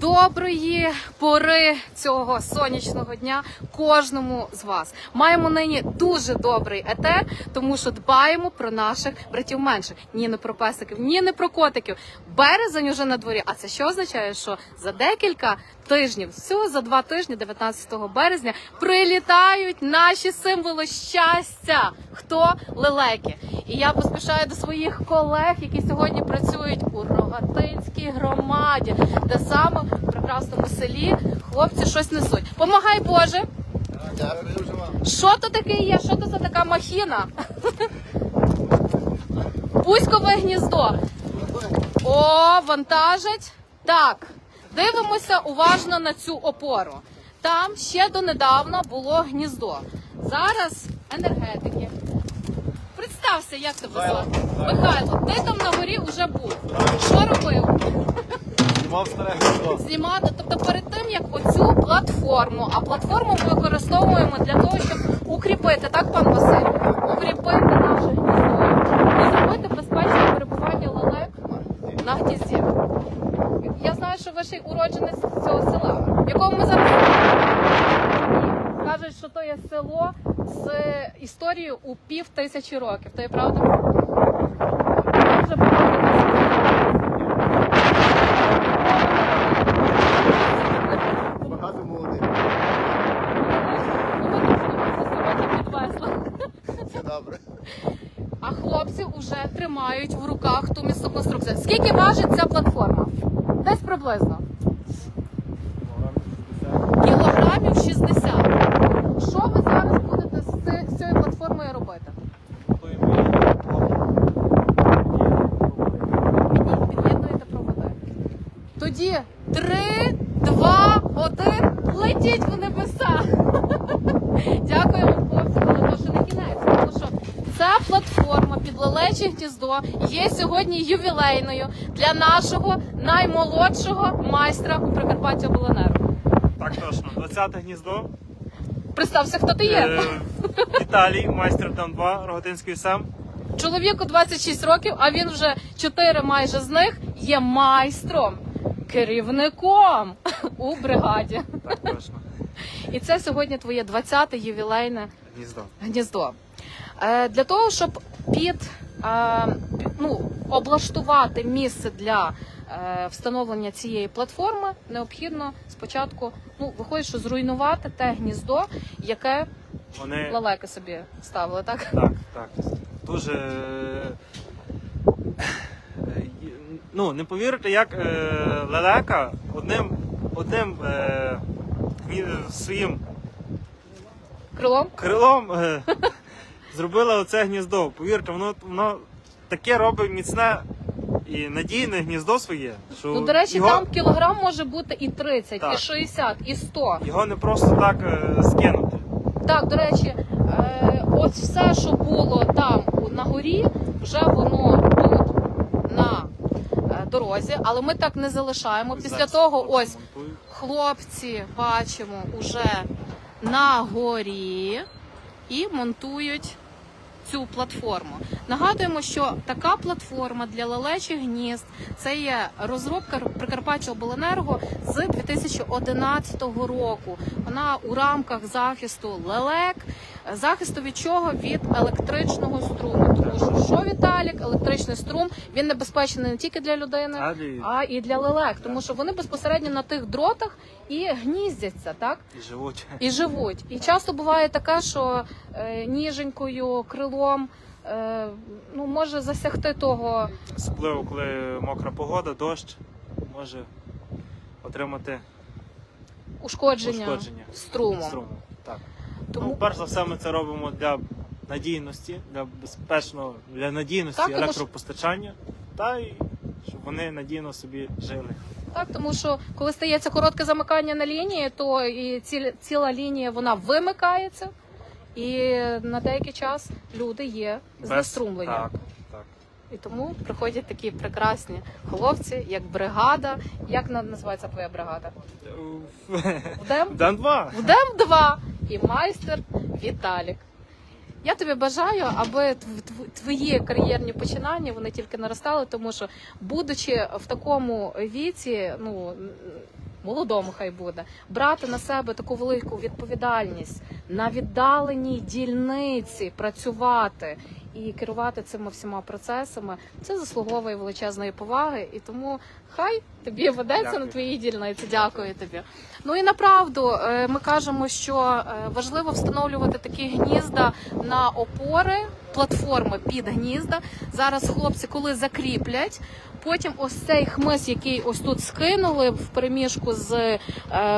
Доброї пори цього сонячного дня кожному з вас. Маємо нині дуже добрий етер, тому що дбаємо про наших братів менших. Ні, не про песиків, ні, не про котиків. Березень уже на дворі. А це що означає? Що за декілька тижнів, всього за два тижні, 19 березня, прилітають наші символи щастя. Хто лелеки? І я поспішаю до своїх колег, які сьогодні працюють у Рогатинській громаді, де саме прекрасному селі хлопці щось несуть. Помагай Боже! Що то таке є? Що то за така махіна? Пуськове гніздо. О, вантажить. Так, дивимося уважно на цю опору. Там ще донедавна було гніздо. Зараз енергетики. Представся, як тебе звати? Михайло, ти там на горі вже був. Що робив? Старе гніздо. знімати. Тобто перед тим як оцю платформу, а платформу ми використовуємо для того, щоб укріпити, так, пан Василь? Укріпити наше гніздо і зробити безпечне перебування лелек на гнізді. Я знаю, що ви ще й уродженець цього села, в якому ми зараз. Кажуть, що то є село з історією у пів тисячі років. То є правда? Я вже Багато молодих. Ну, ми точно сьогодні підвезли. Все добре. А хлопці вже тримають в руках ту місцеву конструкцію. Скільки важить ця платформа? Десь приблизно. Кілограмів 60. Що ви зараз будете з, ци- з цією платформою робити? Підні- Під'єднуєте проводи. Тоді 3, 2, 1, летіть в небеса! Дякуємо, хлопці, але то ще не кінець, тому що ця платформа під лелече гніздо є сьогодні ювілейною для нашого наймолодшого майстра у Прикарпаття Обленерго. Так точно. 20 гніздо. Представся, хто ти є. Е, Віталій, майстер Дан 2, Рогатинський сам. Чоловіку 26 років, а він вже 4 майже з них є майстром, керівником у бригаді. Так точно. І це сьогодні твоє 20-те ювілейне Гніздо. гніздо. Е, для того, щоб під е, ну, облаштувати місце для е, встановлення цієї платформи, необхідно спочатку, ну, виходить, що зруйнувати те гніздо, яке Вони. лелеки собі ставили, так? Так, так. Дуже. Ну, не повірите, як е, лелека одним, одним е, своїм Крилом. крилом е, зробила оце гніздо. Повірте, воно, воно таке робить міцне і надійне гніздо своє. Що Ну, до речі, його, там кілограм може бути і 30, і 60, і 100. його не просто так е, скинути. Так, до речі, е, от все, що було там на горі, вже воно дорозі, але ми так не залишаємо. Після того, ось хлопці бачимо уже на горі і монтують цю платформу. Нагадуємо, що така платформа для лелечих гнізд це є розробка Прикарпаття Обленерго з 2011 року. Вона у рамках захисту лелек. Захисту від чого? Від електричного струму. Тому що що Віталік, електричний струм, він небезпечний не тільки для людини, а і для лелек, тому що вони безпосередньо на тих дротах і гніздяться, так? і живуть. І живуть. І часто буває таке, що е, ніженькою, крилом е, ну, може засягти того. Особливо, коли мокра погода, дощ може отримати Ушкодження, Ушкодження. струмом. струму. Так. Тому Ну, перш за все, ми це робимо для надійності, для безпечного, для надійності Так, електропостачання, та й щоб вони надійно собі жили. так, тому що коли стається коротке замикання на лінії, то і ці, ціла лінія вона вимикається, і на деякий час люди є знеструмлені. Так, так. І тому приходять такі прекрасні хлопці, як бригада. Як називається твоя бригада? Вдем? Дан 2. Вдем 2 і майстер Віталік. Я тобі бажаю, аби тв- тв- твої кар'єрні починання вони тільки наростали, тому що, будучи в такому віці, ну молодому хай буде, брати на себе таку велику відповідальність на віддаленій дільниці працювати і керувати цими всіма процесами, це заслуговує величезної поваги. І тому хай тобі ведеться на твоїй дільниці. Дякую тобі. Ну і направду е, ми кажемо, що е, важливо встановлювати такі гнізда на опори, платформи під гнізда. Зараз хлопці, коли закріплять, потім ось цей хмиз, який ось тут скинули в переміжку з е,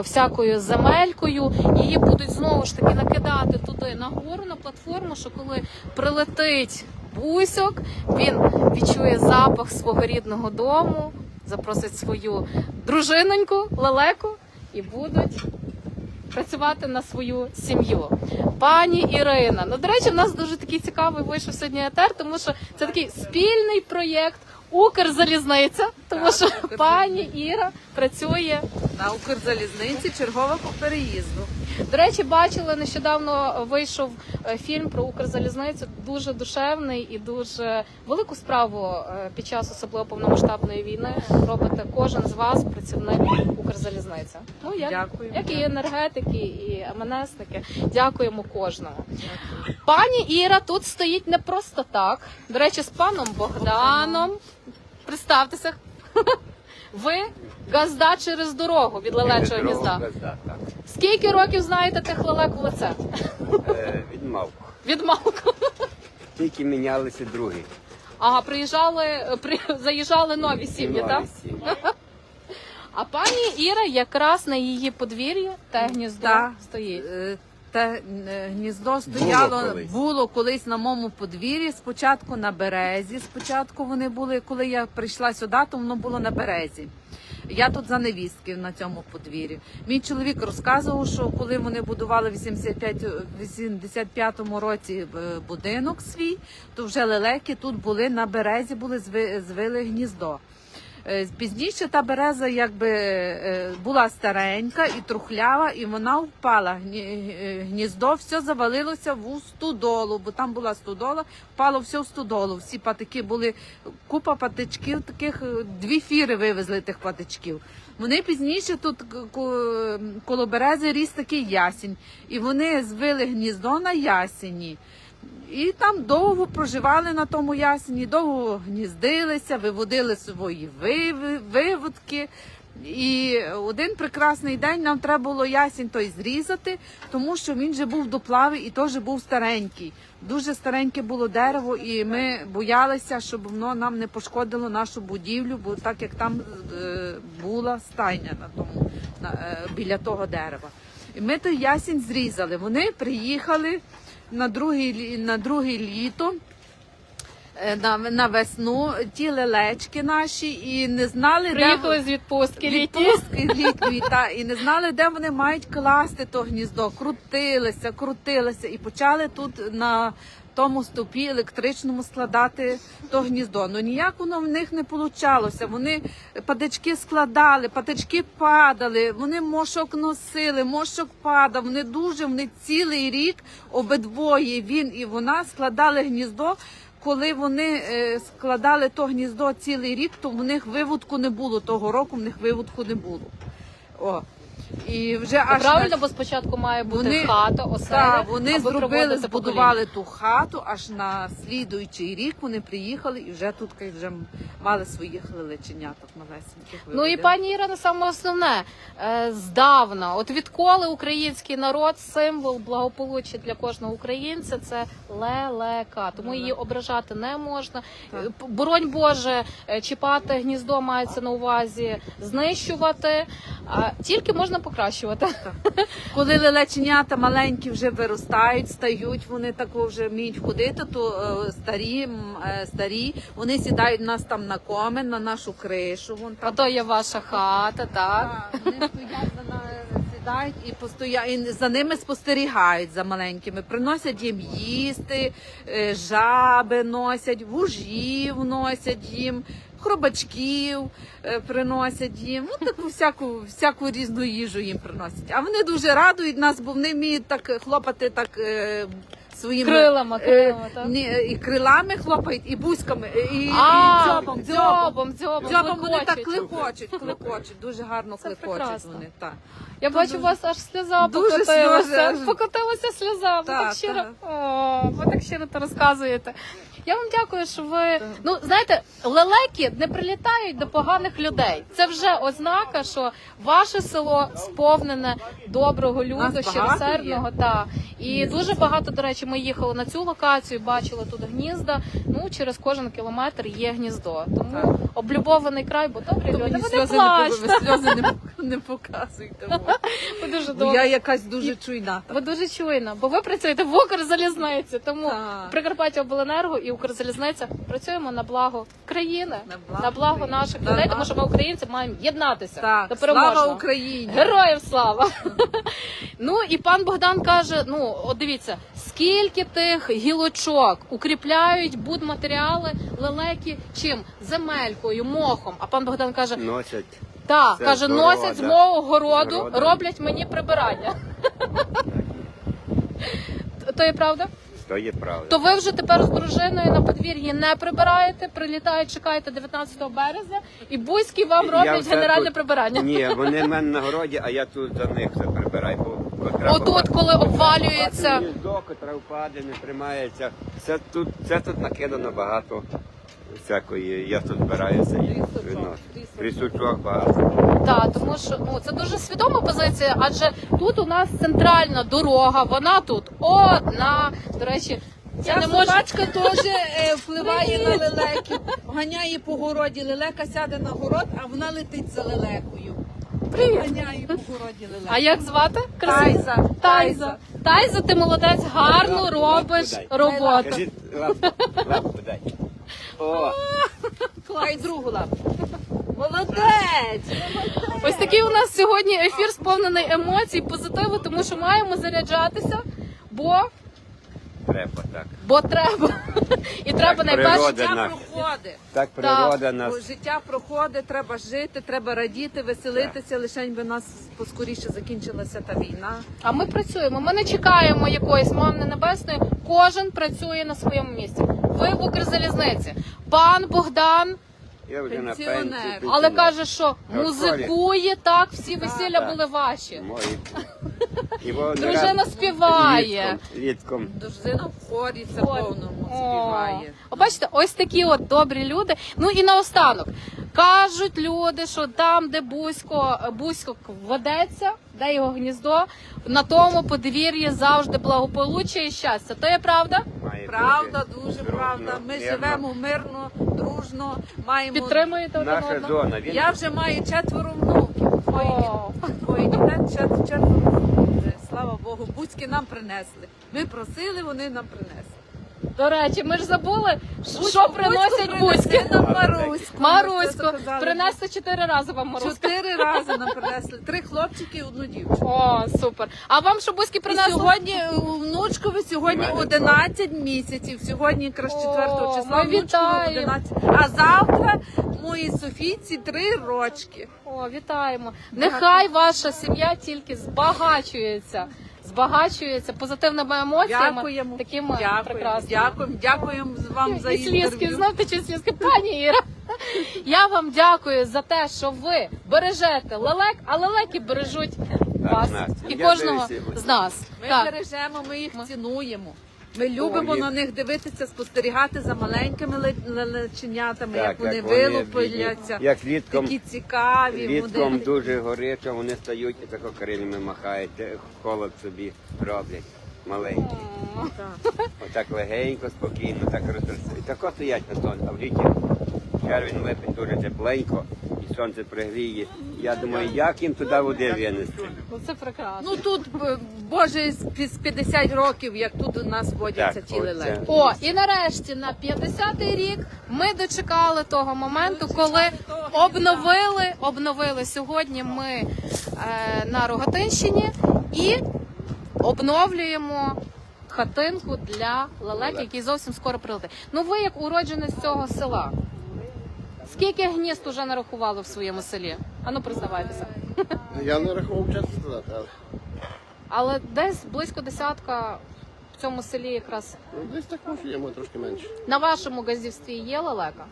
всякою земелькою, її будуть знову ж таки накидати туди нагору на платформу, що коли прилетить бусьок, він відчує запах свого рідного дому, запросить свою дружиноньку, лелеку і будуть працювати на свою сім'ю. Пані Ірина, ну до речі, в нас дуже такий цікавий вийшов сьогодні етер, тому що це такий спільний проєкт Укрзалізниця, тому що пані Іра працює. На Укрзалізниці чергова по переїзду. До речі, бачила нещодавно вийшов е, фільм про Укрзалізницю. Дуже душевний і дуже велику справу е, під час особливо повномасштабної війни робите кожен з вас, працівник Укрзалізниці. Ну як, Дякую. як і енергетики, і МНСники. Дякуємо кожному. Пані Іра тут стоїть не просто так. До речі, з паном Богданом. Представтеся. Ви газда через дорогу від лелечого гнізда. Скільки років знаєте тих лелек в лице? Е, Відмавку. Від малку. Тільки мінялися другі. Ага, приїжджали, при, заїжджали нові сім'ї, так? Нові сім'ї. А пані Іра якраз на її подвір'ї те гніздо Так. стоїть. Е, Те гніздо стояло, колись. було колись на моєму подвір'ї. Спочатку на березі. Спочатку вони були, коли я прийшла сюди, то воно було на березі. Я тут за невістки на цьому подвір'ї. Мій чоловік розказував, що коли вони будували в 85, 85-му році е, будинок свій, то вже лелеки тут були на березі, були зви- звили гніздо. Е, Пізніше та береза якби е, була старенька і трухлява, і вона впала. Е, Гніздо все завалилося в студолу, бо там була студола, впало все в студолу. Всі патики були купа патичків, таких дві фіри вивезли тих патичків. Вони пізніше тут коло берези ріс такий ясінь, і вони звили гніздо на ясені. І там довго проживали на тому ясені, довго гніздилися, виводили свої виводки. І один прекрасний день нам треба було ясінь той зрізати, тому що він же був доплавий і теж був старенький. Дуже стареньке було дерево, і ми боялися, щоб воно нам не пошкодило нашу будівлю, бо так як там е, була стайня на тому, на, е, біля того дерева. І ми той ясінь зрізали. Вони приїхали на другий, на друге літо. е, На, на весну ті лелечки наші і не знали, Приїхали де з відпустки літні. відпустки літньої, та і не знали, де вони мають класти то гніздо. Крутилися, крутилися і почали тут на тому стовпі електричному складати то гніздо. Ну ніяк воно в них не получалося. Вони патички складали, патички падали, вони мошок носили, мошок падав. Вони дуже вони цілий рік обидвоє він і вона складали гніздо. Коли вони е, складали то гніздо цілий рік, то в них виводку не було. Того року в них виводку не було. О. І вже аж Правильно, на- бо спочатку має бути Вони- хата, оселя, та, вони зробили, збудували ту хату, аж на слідуючий рік вони приїхали і вже тут вже мали своїх лелеченяток малесеньких. Ну і пані Іра, саме основне е, здавна, от відколи український народ символ благополуччя для кожного українця це лелека. Тому її ображати не можна. Так. Е, Боронь Боже, е, чіпати гніздо мається на увазі знищувати, тільки можна покращувати. Коли лелеченята маленькі вже виростають, стають, вони тако вже вміють ходити, то е, старі, е, старі, вони сідають нас там на комен, на нашу кришу. Вон там Ото є ваша хата, так. Так, вони стоять за на- сідають і постоя... і за ними спостерігають за маленькими. Приносять їм їсти, е, жаби носять, вужів носять їм. Хробачків е, приносять їм, ну таку всяку, всяку різну їжу їм приносять. А вони дуже радують нас, бо вони вміють так хлопати так е, своїми Крилами, е, крилами, так? ні, і крилами хлопають, і бузьками, і, А, і дзьобом, дзьобом. дзьобом, вони так клекочуть, клекочуть, дуже гарно Це клекочуть прекрасно. вони. Так. Я бачу, у вас аж сльоза Дуже сльози, покотилася. аж. Покотилася сльоза. Ви Так, так щиро, так. О, ви так щиро то розказуєте. Я вам дякую, що ви. Ну, знаєте, лелеки не прилітають до поганих людей. Це вже ознака, що ваше село сповнене доброго люду, щиросердного. Та. І дуже багато, до речі, ми їхали на цю локацію, бачили тут гнізда. Ну, через кожен кілометр є гніздо. Тому облюбований край, бо добрі люди. Ви сльози не, ви сльози не, не показуйте. Ви дуже Бо добрі. я якась дуже чуйна. Ви дуже чуйна, бо ви працюєте в Укрзалізниці, тому Прикарпаття Обленерго і Укрзалізниця працюємо на благо країни, На на благо благо, наших Да, людей, тому що ми українці маємо єднатися Так, до переможного. слава Україні! Героїв слава! ну і пан Богдан каже: ну от дивіться, скільки тих гілочок укріпляють будматеріали, лелеки чим? Земелькою, мохом. А пан Богдан каже: Носять. так, Це каже, здорово, носять з мого городу, Города. роблять мені прибирання. То є правда? То є правда. То ви вже тепер з дружиною на подвір'ї не прибираєте, прилітають, чекаєте 19 березня, і бузькі вам роблять все генеральне тут- прибирання. Ні, вони в мене на городі, а я тут за них все прибираю. Бо, треба Отут, коли обвалюється. Гніздо, котре впаде, не тримається. Це тут, це тут накидано багато всякої. Я тут збираюся і трісочок. Трісочок багато. Так, тому що ну це дуже свідома позиція, адже тут у нас центральна дорога, вона тут одна. До речі, я Ця не можу. собачка теж е, впливає на лелеки. Ганяє по городі. Лелека сяде на город, а вона летить за лелекою. Привіт. Ганяє по городі лелеку. А як звати? Красиво. Тайза. Тайза. Тайза, ти молодець, гарно Лапу, робиш лапу роботу. Кажіть, лапу, лапу дай. О, Клай другу лапу. Молодець! Ось такий у нас сьогодні ефір сповнений емоцій, позитиву, тому що маємо заряджатися, бо, треба так. Бо треба. І треба Так, найперше. Життя нас. проходить. Так природа так, нас. життя проходить, треба жити, треба радіти, веселитися, Лишень би нас поскоріше закінчилася та війна. А ми працюємо. Ми не чекаємо якоїсь мамни небесної. Кожен працює на своєму місці. Ви в Укрзалізниці. Пан Богдан, Я вже на Пенсіонер. пенсії. але каже, що музикує так, всі весілля були ваші. Мої. І Дружина співає. Літком, літком. Дружина в хорі це повному співає. О, бачите, ось такі от добрі люди. Ну і наостанок кажуть люди, що там, де Бузько, Бузько ведеться, де його гніздо, на тому подвір'ї завжди благополуччя і щастя. То є правда? Має Правда, бути дуже дружно, правда. Ми мирно. живемо мирно, дружно, маємо. Підтримуєте один Наша одного? зона. Він Я вже маю четверо внуків. Твої О, Твої дітей четверо внуків. Слава Богу, буцьки нам принесли. Ми просили, вони нам принесли. До речі, ми ж забули, що приносять принесли Бузьки. нам Маруську. Маруську, принесли чотири рази вам Маруську. Чотири рази нам принесли. Три хлопчики і одну дівчинку. О, супер. А вам що Бузьки І сьогодні внучкові сьогодні У 11 місяців. Сьогодні якраз О, 4 числа ми внучкові 11. А завтра моїй Софійці 3 рочки. О, вітаємо. Нехай ваша сім'я тільки збагачується. Збагачується позитивними емоціями, Дякуємо. Таким Дякуємо. прекрасним. Дякуємо. Дякуємо вам за і слізки, інтерв'ю. знаєте, чи слізки, пані Іра. Я вам дякую за те, що ви бережете лелек, а лелеки бережуть вас і кожного з нас. Ми Так. бережемо, ми їх цінуємо. Ми любимо на них дивитися, спостерігати за маленькими личенятами, Так, як вони вилупляться. Як літком, Такі цікаві. літком вони. дуже горячо, вони стають і тако крилями махають, холод собі роблять. Маленькі. Так. Отак легенько, спокійно, так розростають. Тако стоять на сонці, а в літі червень, липень дуже тепленько, і сонце пригріє. Я думаю, як їм туди води винести? Ну, це прекрасно. Ну тут, Боже, з пі- 50 років, як тут у нас водяться ті оце. О, і нарешті на 50-й рік ми дочекали того моменту, коли обновили, обновили сьогодні ми е, на Рогатинщині і обновлюємо хатинку для лелек, який зовсім скоро прилетить. Ну ви як уродженець цього села. Скільки гнізд уже нарахували в своєму селі? Ану, признавайтеся. Я не рахував чесно сказати, але Але десь близько десятка в цьому селі якраз Ну, десь також є, може трошки менше. на вашому газівстві є лелека?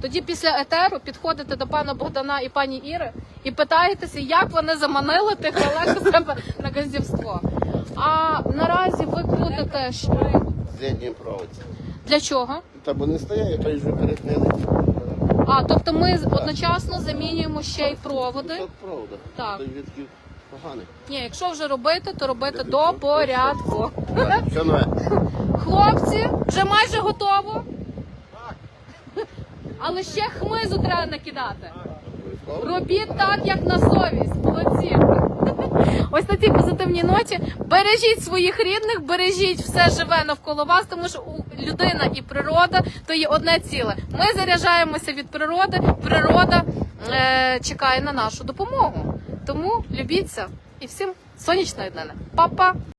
Тоді після етеру підходите до пана Богдана і пані Іри і питаєтеся, як вони заманили тих лелек у себе на газівство. А наразі ви крутите що? Зріднім проводці. Для чого? Та бо не стає, той вже перетнили. А, тобто ми одночасно замінюємо ще й проводи. Правда. Так. Той відків поганий. Ні, якщо вже робити, то робити до порядку. Так, нове. Хлопці, вже майже готово. Але ще хмизу треба накидати. Робіть так, як на совість. Молодці. Ось на цій позитивній ноті бережіть своїх рідних, бережіть все живе навколо вас, тому що у- людина і природа то є одне ціле. Ми заряджаємося від природи, природа е, чекає на нашу допомогу. Тому любіться і всім сонячної днини. Па-па!